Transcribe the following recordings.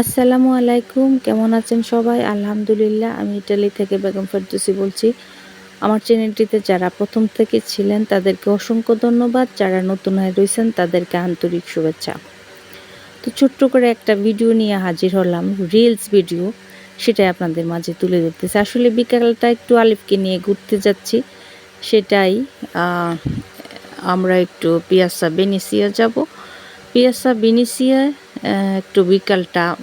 আসসালামু আলাইকুম, কেমন আছেন সবাই? আলহামদুলিল্লাহ, আমি ইটালি থেকে বেগম ফেরদৌসি বলছি। আমার চ্যানেলটিতে যারা প্রথম থেকে ছিলেন, তাদেরকে অসংখ্য ধন্যবাদ। যারা নতুন হয়ে রয়েছেন, তাদেরকে আন্তরিক শুভেচ্ছা। তো ছোট্ট করে একটা ভিডিও নিয়ে হাজির হলাম, রিলস ভিডিও। সেটাই আপনাদের মাঝে তুলে ধরতেছে। আসলে বিকালটা একটু আলিফকে নিয়ে ঘুরতে যাচ্ছি। সেটাই আমরা একটু পিয়াসা বেনিসিয়া যাব। পিয়াসা বেনিসিয়া একটু বিকালটা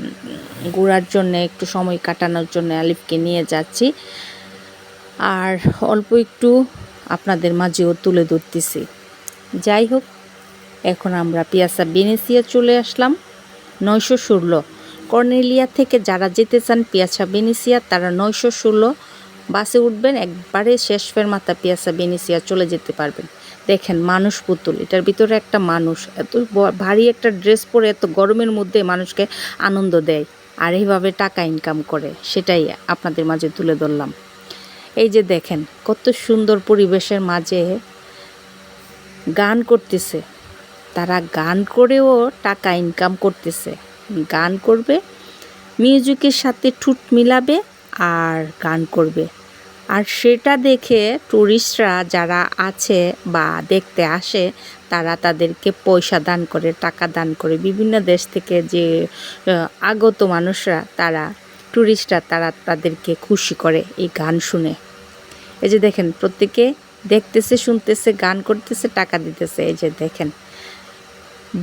ঘোরার জন্য, একটু সময় কাটানোর জন্য আলিফকে নিয়ে যাচ্ছি। আর অল্প একটু আপনাদের মাঝেও তুলে ধরতেছি। যাই হোক, এখন আমরা পিয়াসা বেনেসিয়া চলে আসলাম। নয়শো ষোলো। কর্নেলিয়া থেকে যারা যেতে চান পিয়াসা বেনিসিয়া, তারা নয়শো ষোলো বাসে উঠবেন, একবারে শেষ ফের মাথা পিয়াসা বেনিসিয়া চলে যেতে পারবেন। দেখেন মানুষ পুতুল, এটার ভিতরে একটা মানুষ। এত ভারী একটা ড্রেস পরে এত গরমের মধ্যে মানুষকে আনন্দ দেয় আর এইভাবে টাকা ইনকাম করে, সেটাই আপনাদের মাঝে তুলে ধরলাম। এই যে দেখেন, কত সুন্দর পরিবেশের মাঝে গান করতেছে। তারা গান করেও টাকা ইনকাম করতেছে। গান করবে, মিউজিকের সাথে ঠুট মিলাবে আর গান করবে। আর সেটা দেখে ট্যুরিস্টরা যারা আছে বা দেখতে আসে, তারা তাদেরকে পয়সা দান করে, টাকা দান করে। বিভিন্ন দেশ থেকে যে আগত মানুষরা, তারা ট্যুরিস্টরা তারা তাদেরকে খুশি করে এই গান শুনে। এই যে দেখেন, প্রত্যেকে দেখতেছে, শুনতেছে, গান করতেছে, টাকা দিতেছে। এই যে দেখেন,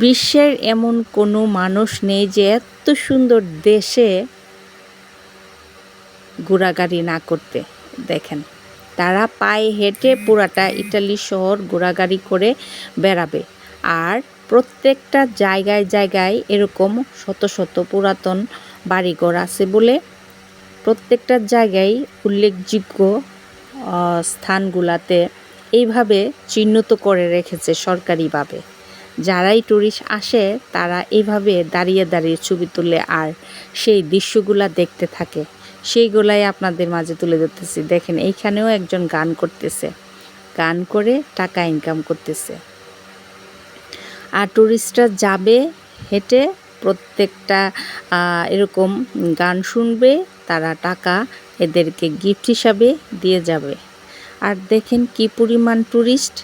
বিশ্বের এমন কোনো মানুষ নেই যে এত সুন্দর দেশে ঘোরাগাড়ি না করতে। দেখেন। তারা পায়ে হেঁটে পুরাটা ইটালি শহর ঘোরাগাড়ি করে বেড়াবে। আর প্রত্যেকটা জায়গায় জায়গায় এরকম শত শত পুরাতন বাড়িঘর আছে বলে প্রত্যেকটা জায়গায় উল্লেখযোগ্য স্থানগুলাতে এইভাবে চিহ্নিত করে রেখেছে সরকারিভাবে। যারাই ট্যুরিস্ট আসে, তারা এইভাবে দাঁড়িয়ে দাঁড়িয়ে ছবি তুলে আর সেই দৃশ্যগুলা দেখতে থাকে। সেইগুলাই আপনাদের মাঝে তুলে ধরতেছি। দেখেন, এইখানেও একজন গান করতেছে। গান করে টাকা ইনকাম করতেছে। আর ট্যুরিস্টরা যাবে, হেঁটে প্রত্যেকটা এরকম গান শুনবে, তারা টাকা এদেরকে গিফট হিসাবে দিয়ে যাবে। আর দেখেন কি পরিমাণ ট্যুরিস্ট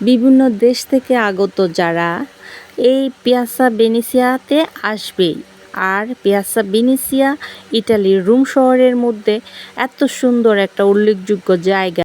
বিভিন্ন দেশ থেকে আগত যারা এই পিয়াসা বেনিসিয়াতে আসবেই। আর পিয়াসা বেনিসিয়া ইটালির রুম শহরের মধ্যে এত সুন্দর একটা উল্লেখযোগ্য জায়গা।